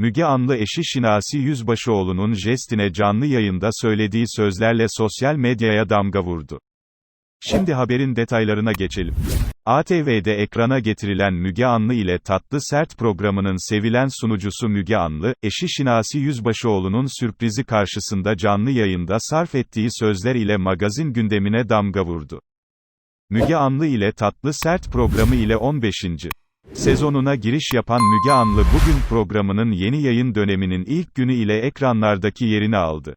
Müge Anlı eşi Şinasi Yüzbaşıoğlu'nun jestine canlı yayında söylediği sözlerle sosyal medyaya damga vurdu. Şimdi haberin detaylarına geçelim. ATV'de ekrana getirilen Müge Anlı ile Tatlı Sert programının sevilen sunucusu Müge Anlı, eşi Şinasi Yüzbaşıoğlu'nun sürprizi karşısında canlı yayında sarf ettiği sözler ile magazin gündemine damga vurdu. Müge Anlı ile Tatlı Sert programı ile 15. sezonuna giriş yapan Müge Anlı bugün programının yeni yayın döneminin ilk günü ile ekranlardaki yerini aldı.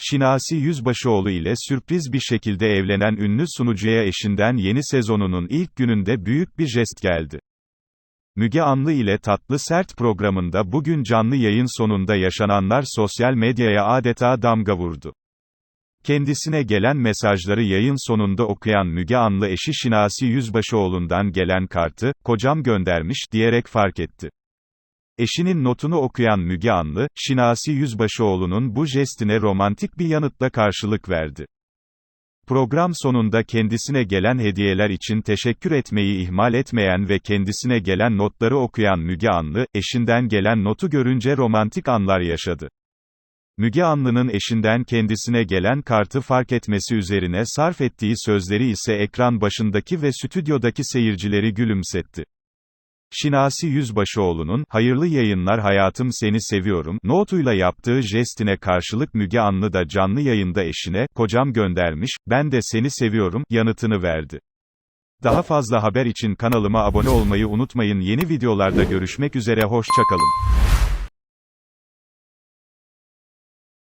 Şinasi Yüzbaşıoğlu ile sürpriz bir şekilde evlenen ünlü sunucuya eşinden yeni sezonunun ilk gününde büyük bir jest geldi. Müge Anlı ile Tatlı Sert programında bugün canlı yayın sonunda yaşananlar sosyal medyaya adeta damga vurdu. Kendisine gelen mesajları yayın sonunda okuyan Müge Anlı eşi Şinasi Yüzbaşıoğlu'ndan gelen kartı, kocam göndermiş, diyerek fark etti. Eşinin notunu okuyan Müge Anlı, Şinasi Yüzbaşıoğlu'nun bu jestine romantik bir yanıtla karşılık verdi. Program sonunda kendisine gelen hediyeler için teşekkür etmeyi ihmal etmeyen ve kendisine gelen notları okuyan Müge Anlı, eşinden gelen notu görünce romantik anlar yaşadı. Müge Anlı'nın eşinden kendisine gelen kartı fark etmesi üzerine sarf ettiği sözleri ise ekran başındaki ve stüdyodaki seyircileri gülümsetti. Şinasi Yüzbaşıoğlu'nun, hayırlı yayınlar hayatım seni seviyorum, notuyla yaptığı jestine karşılık Müge Anlı da canlı yayında eşine, kocam göndermiş, ben de seni seviyorum, yanıtını verdi. Daha fazla haber için kanalıma abone olmayı unutmayın yeni videolarda görüşmek üzere hoşçakalın.